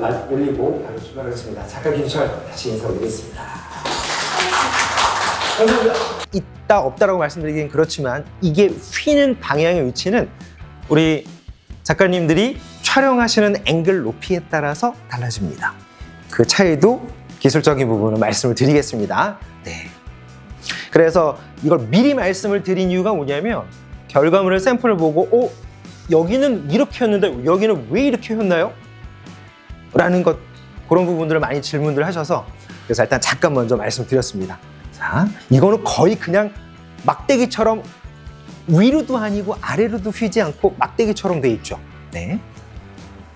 말 올리고 바로 출발하겠습니다. 작가 김철 다시 인사드리겠습니다. 감사합니다. 있다 없다라고 말씀드리긴 그렇지만 이게 휘는 방향의 위치는 우리 작가님들이 촬영하시는 앵글 높이에 따라서 달라집니다. 그 차이도 기술적인 부분은 말씀을 드리겠습니다. 네. 그래서 이걸 미리 말씀을 드린 이유가 뭐냐면 결과물을 샘플을 보고 어 여기는 이렇게 였는데 여기는 왜 이렇게 였나요? 라는 것 그런 부분들을 많이 질문들 하셔서 그래서 일단 잠깐 먼저 말씀드렸습니다. 자, 이거는 거의 그냥 막대기처럼 위로도 아니고 아래로도 휘지 않고 막대기처럼 돼 있죠. 네.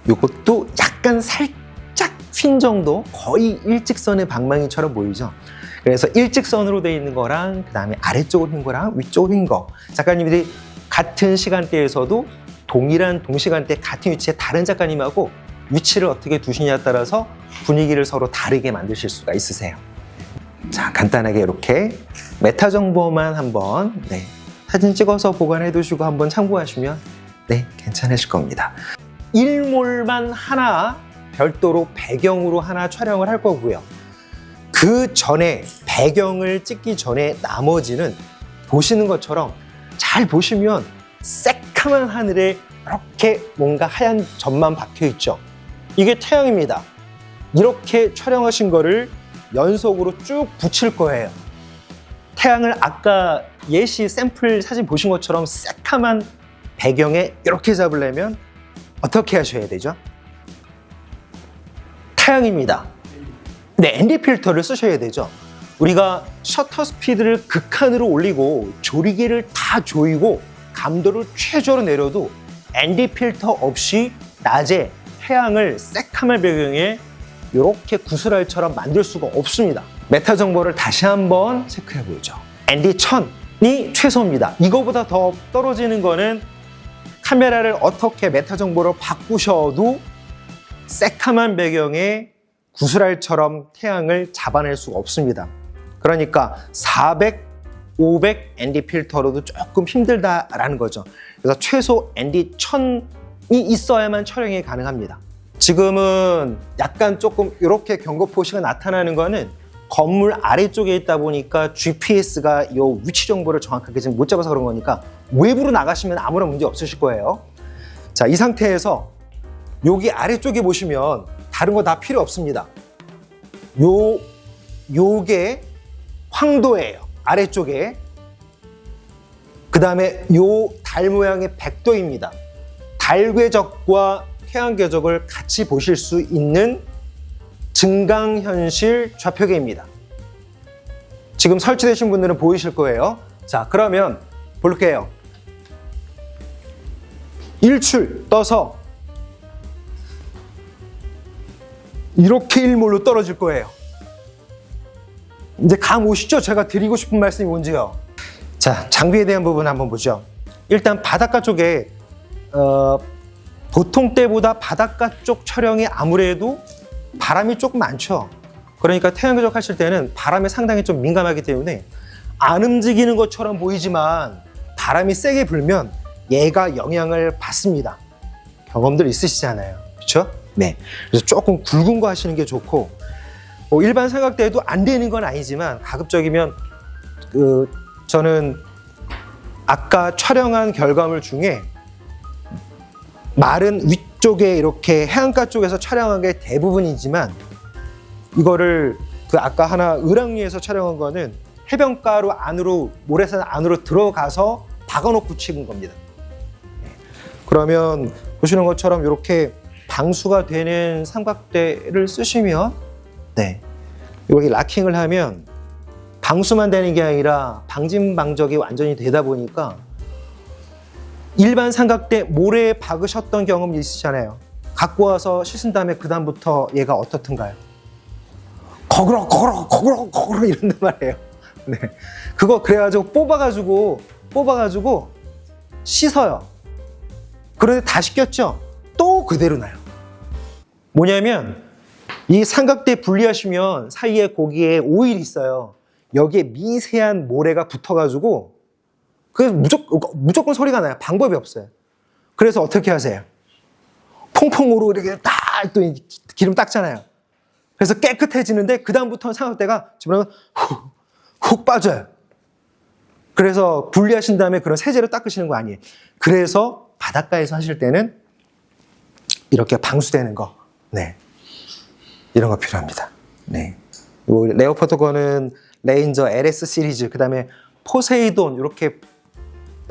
요것도 약간 살짝 휜 정도 거의 일직선의 방망이처럼 보이죠. 그래서 일직선으로 돼 있는 거랑 그 다음에 아래쪽으로 휜 거랑 위쪽으로 휜 거. 작가님들이 같은 시간대에서도 동일한 동시간대 같은 위치에 다른 작가님하고 위치를 어떻게 두시냐에 따라서 분위기를 서로 다르게 만드실 수가 있으세요. 자, 간단하게 이렇게 메타 정보만 한번 네, 사진 찍어서 보관해 두시고 한번 참고하시면 네, 괜찮으실 겁니다. 일몰만 하나 별도로 배경으로 하나 촬영을 할 거고요. 그 전에 배경을 찍기 전에 나머지는 보시는 것처럼 잘 보시면 새카만 하늘에 이렇게 뭔가 하얀 점만 박혀 있죠. 이게 태양입니다. 이렇게 촬영하신 거를 연속으로 쭉 붙일 거예요. 태양을 아까 예시 샘플 사진 보신 것처럼 새카만 배경에 이렇게 잡으려면 어떻게 하셔야 되죠? 태양입니다. 네, ND 필터를 쓰셔야 되죠. 우리가 셔터 스피드를 극한으로 올리고 조리개를 다 조이고 감도를 최저로 내려도 ND 필터 없이 낮에 태양을 새카만 배경에 이렇게 구슬알처럼 만들 수가 없습니다. 메타 정보를 다시 한번 체크해 보죠. ND 1000이 최소입니다. 이거보다 더 떨어지는 거는 카메라를 어떻게 메타 정보로 바꾸셔도 새카만 배경에 구슬알처럼 태양을 잡아낼 수가 없습니다. 그러니까 400, 500 ND 필터로도 조금 힘들다라는 거죠. 그래서 최소 ND 1000이 있어야만 촬영이 가능합니다. 지금은 약간 조금 이렇게 경고표시가 나타나는 거는 건물 아래쪽에 있다 보니까 GPS가 이 위치 정보를 정확하게 지금 못 잡아서 그런 거니까 외부로 나가시면 아무런 문제 없으실 거예요. 자, 이 상태에서 여기 아래쪽에 보시면 다른 거 다 필요 없습니다. 요, 요게 황도예요. 아래쪽에. 그 다음에 요 달 모양의 백도입니다. 달 궤적과 태양 궤적을 같이 보실 수 있는 증강현실 좌표계입니다. 지금 설치되신 분들은 보이실 거예요. 자, 그러면 볼게요. 일출 떠서 이렇게 일몰로 떨어질 거예요. 이제 감 오시죠? 제가 드리고 싶은 말씀이 뭔지요. 자, 장비에 대한 부분 한번 보죠. 일단 바닷가 쪽에 어, 보통 때보다 바닷가 쪽 촬영이 아무래도 바람이 조금 많죠. 그러니까 태양 궤적 하실 때는 바람에 상당히 좀 민감하기 때문에 안 움직이는 것처럼 보이지만 바람이 세게 불면 얘가 영향을 받습니다. 경험들 있으시잖아요. 그렇죠? 네. 그래서 조금 굵은 거 하시는 게 좋고 뭐 일반 삼각대도 안 되는 건 아니지만 가급적이면 그 저는 아까 촬영한 결과물 중에 말은 위쪽에 이렇게 해안가 쪽에서 촬영한 게 대부분이지만 이거를 그 아까 하나 을왕리에서 촬영한 거는 해변가로 안으로 모래산 안으로 들어가서 박아놓고 찍은 겁니다. 네. 그러면 보시는 것처럼 이렇게 방수가 되는 삼각대를 쓰시면 네 여기 락킹을 하면 방수만 되는 게 아니라 방진 방적이 완전히 되다 보니까 일반 삼각대 모래에 박으셨던 경험 있으시잖아요. 갖고 와서 씻은 다음에 그 다음부터 얘가 어떻든가요? 거그러 거그러 거그러 거그러 이런단 말이에요. 네, 그거 그래가지고 뽑아가지고 뽑아가지고 씻어요. 그런데 다 씻겼죠? 또 그대로 나요. 뭐냐면 이 삼각대 분리하시면 사이에 고기에 오일이 있어요. 여기에 미세한 모래가 붙어가지고 그래서 무조건, 무조건 소리가 나요. 방법이 없어요. 그래서 어떻게 하세요? 퐁퐁으로 이렇게 다잘또 기름 닦잖아요. 그래서 깨끗해지는데 그 다음부터는 삼각대가 집어넣으면 훅, 훅 빠져요. 그래서 분리하신 다음에 그런 세제로 닦으시는 거 아니에요. 그래서 바닷가에서 하실 때는 이렇게 방수되는 거, 네, 이런 거 필요합니다. 네, 요 레오파드 거는 레인저 LS 시리즈, 그 다음에 포세이돈 이렇게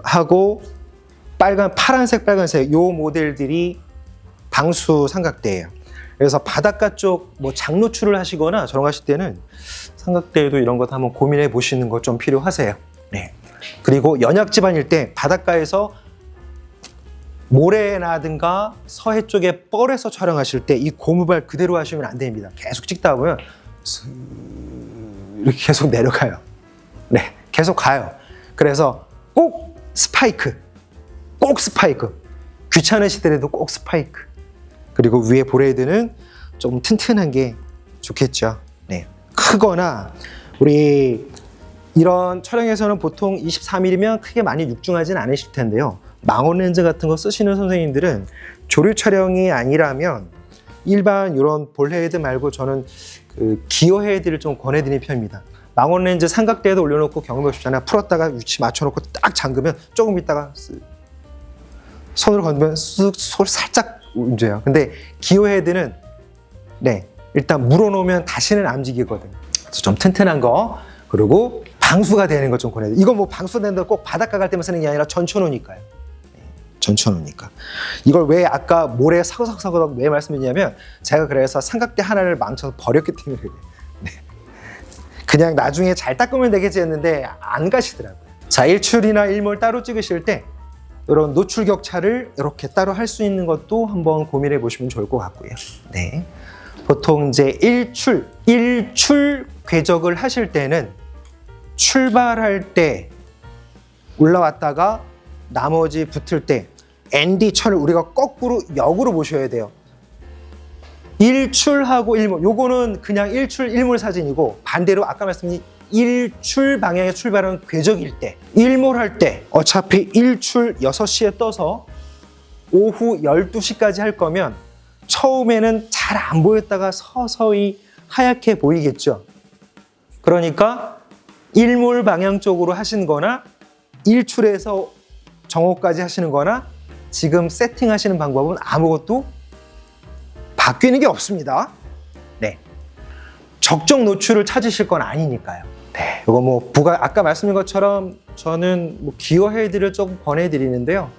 하고 빨간 파란색, 빨간색 요 모델들이 방수 삼각대예요. 그래서 바닷가 쪽 뭐 장노출을 하시거나 저런 거 하실 때는 삼각대에도 이런 것도 한번 고민해 보시는 거좀 필요하세요. 네. 그리고 연약 지반일 때 바닷가에서 모래나든가 서해 쪽에 뻘에서 촬영하실 때 이 고무발 그대로 하시면 안 됩니다. 계속 찍다 보면 스- 이렇게 계속 내려가요. 네, 계속 가요. 그래서 꼭 스파이크, 꼭 스파이크. 귀찮으시더라도 꼭 스파이크. 그리고 위에 보레이드는 좀 튼튼한 게 좋겠죠. 네, 크거나 우리 이런 촬영에서는 보통 24mm면 크게 많이 육중하진 않으실 텐데요. 망원 렌즈 같은 거 쓰시는 선생님들은 조류 촬영이 아니라면 일반 이런 볼 헤드 말고 저는 그 기어 헤드를 좀 권해드리는 편입니다. 망원 렌즈 삼각대에도 올려놓고 경험해 보시잖아요. 풀었다가 위치 맞춰놓고 딱 잠그면 조금 있다가 쓱 손으로 건드면 쓱손 살짝 움직여요. 근데 기어 헤드는 네 일단 물어놓으면 다시는 안 움직이거든요. 그래서 좀 튼튼한 거 그리고 방수가 되는 것 좀 권해요. 이거 뭐 방수 된다 꼭 바닷가 갈 때만 쓰는 게 아니라 전천후니까요. 네, 전천후니까. 이걸 왜 아까 모래 사고사고사고 왜 말씀드리냐면 제가 그래서 삼각대 하나를 망쳐서 버렸기 때문에 그래요. 네. 그냥 나중에 잘 닦으면 되겠지 했는데 안 가시더라고요. 자, 일출이나 일몰 따로 찍으실 때 이런 노출 격차를 이렇게 따로 할 수 있는 것도 한번 고민해 보시면 좋을 것 같고요. 네. 보통 이제 일출, 일출 궤적을 하실 때는 출발할 때 올라왔다가 나머지 붙을 때 ND 천을 우리가 거꾸로 역으로 보셔야 돼요. 일출하고 일몰, 요거는 그냥 일출 일몰 사진이고 반대로 아까 말씀드린 일출 방향의 출발은 궤적일 때, 일몰할 때 어차피 일출 6시에 떠서 오후 12시까지 할 거면 처음에는 잘 안 보였다가 서서히 하얗게 보이겠죠. 그러니까 일몰 방향 쪽으로 하신 거나 일출에서 정오까지 하시는 거나 지금 세팅하시는 방법은 아무것도 바뀌는 게 없습니다. 네. 적정 노출을 찾으실 건 아니니까요. 네. 이거 뭐 부가 아까 말씀드린 것처럼 저는 뭐 기어 헤드를 조금 권해드리는데요.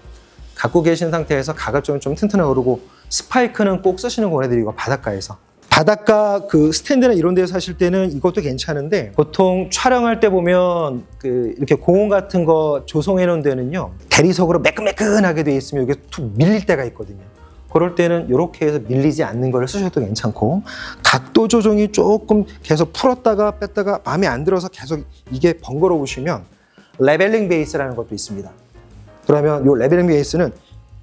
갖고 계신 상태에서 가급적이면 좀 튼튼하게 오르고 스파이크는 꼭 쓰시는 거 권해드리고 바닷가에서 바닷가 그 스탠드나 이런 데서 하실 때는 이것도 괜찮은데 보통 촬영할 때 보면 그 이렇게 공원 같은 거 조성해 놓은 데는요 대리석으로 매끈매끈하게 돼 있으면 이게 툭 밀릴 때가 있거든요 그럴 때는 이렇게 해서 밀리지 않는 걸 쓰셔도 괜찮고 각도 조정이 조금 계속 풀었다가 뺐다가 마음에 안 들어서 계속 이게 번거로우시면 레벨링 베이스라는 것도 있습니다 그러면 이 레벨링 베이스는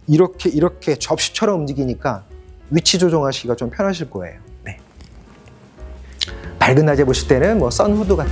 이렇게 이렇게 접시처럼 움직이니까 위치 조정하시기가 좀 편하실 거예요. 네. 밝은 낮에 보실 때는 뭐 선후드 같은